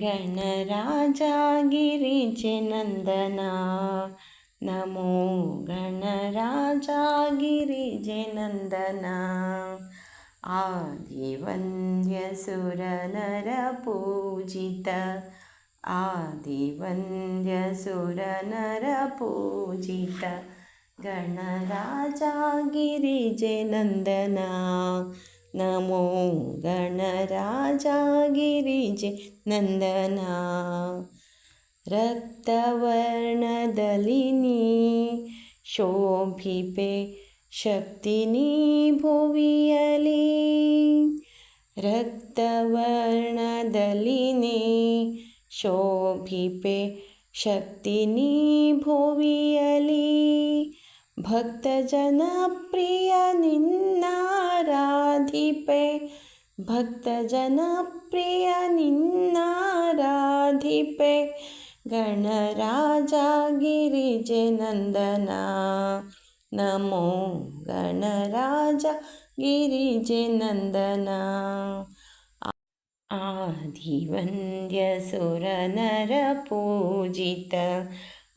गणराजा गिरिजनन्दना नमो गणराजा गिरिजनन्दना आदिवन्द्यसुरनरपूजित आदिवन्द्यसुरनरपूजित गणराजा गिरिजनन्दना नमो गणराजा गिरिजे नन्दना रक्तवर्णदलिनी शोभिपे शक्तिनी भुवियली रक्तवर्णदलिनी शोभिपे शक्तिनी भुवियली भक्तजनप्रिय भक्तजनप्रिय निन्नाराधिपे गणराजा गिरिजनन्दना। नमो गणराजा गिरिजनन्दना। आदिवन्द्यसुरनरपूजित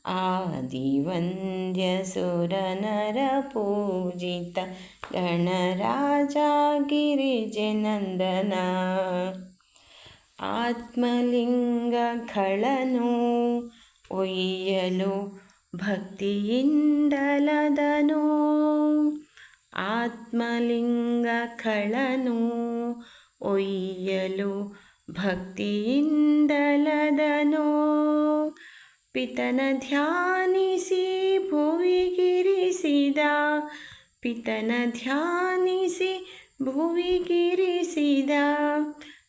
ಆದಿವಂದ್ಯಸುರನರ ಪೂಜಿತ ಗಣರಾಜ ಗಿರಿಜನಂದನ ಆತ್ಮಲಿಂಗ ಖಳನು ಒಯ್ಯಲು ಭಕ್ತಿಯಿಂದಲದನು. ಆತ್ಮಲಿಂಗ ಖಳನು ಒಯ್ಯಲು ಭಕ್ತಿಯಿಂದಲದನು. ಪಿತನ ಧ್ಯಾನಿಸಿ ಭುವಿಗಿರಿಸಿದ ಪಿತನ ಧ್ಯಾನಿಸಿ ಭುವಿಗಿರಿಸಿದ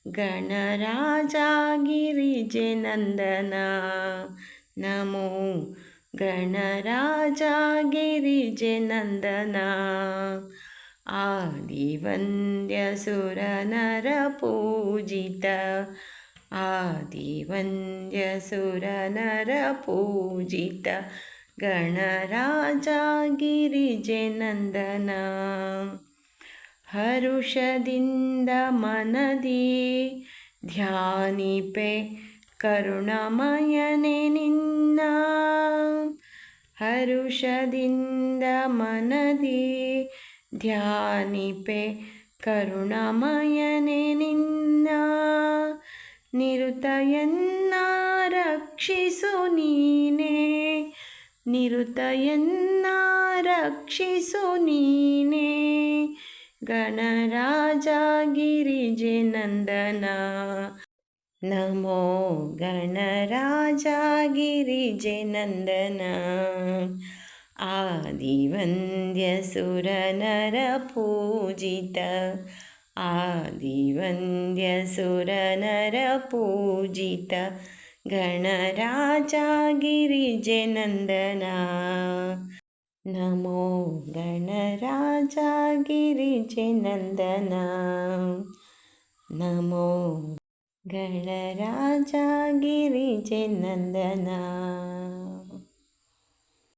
गणराजा गिरिजनन्दना नमो गणराजा गिरिजनन्दना आदिवन्द्यसुरनरपूजित आदिवन्द्यसुरनरपूजित गणराजा गिरिजनन्दना हरुषदिन्द मनदि ध्यानिपे करुणमयने हरुषदिन्द मनदि ध्यानिपे करुणमयने ನಿರುತಯನ್ನ ರಕ್ಷಿಸು ನೀನೇ ನಿರುತಯನ್ನ ರಕ್ಷಿಸು ನೀನೇ गणराजा गिरिजनन्दना नमो गणराजा गिरिजनन्दना आदिवन्द्यसुरनरपूजित आदिवन्द्यसुरनरपूजित गणराजा गिरिजनन्दना नमो गणराजा गिरिजनन्दना नमो गणराजा गिरिजनन्दना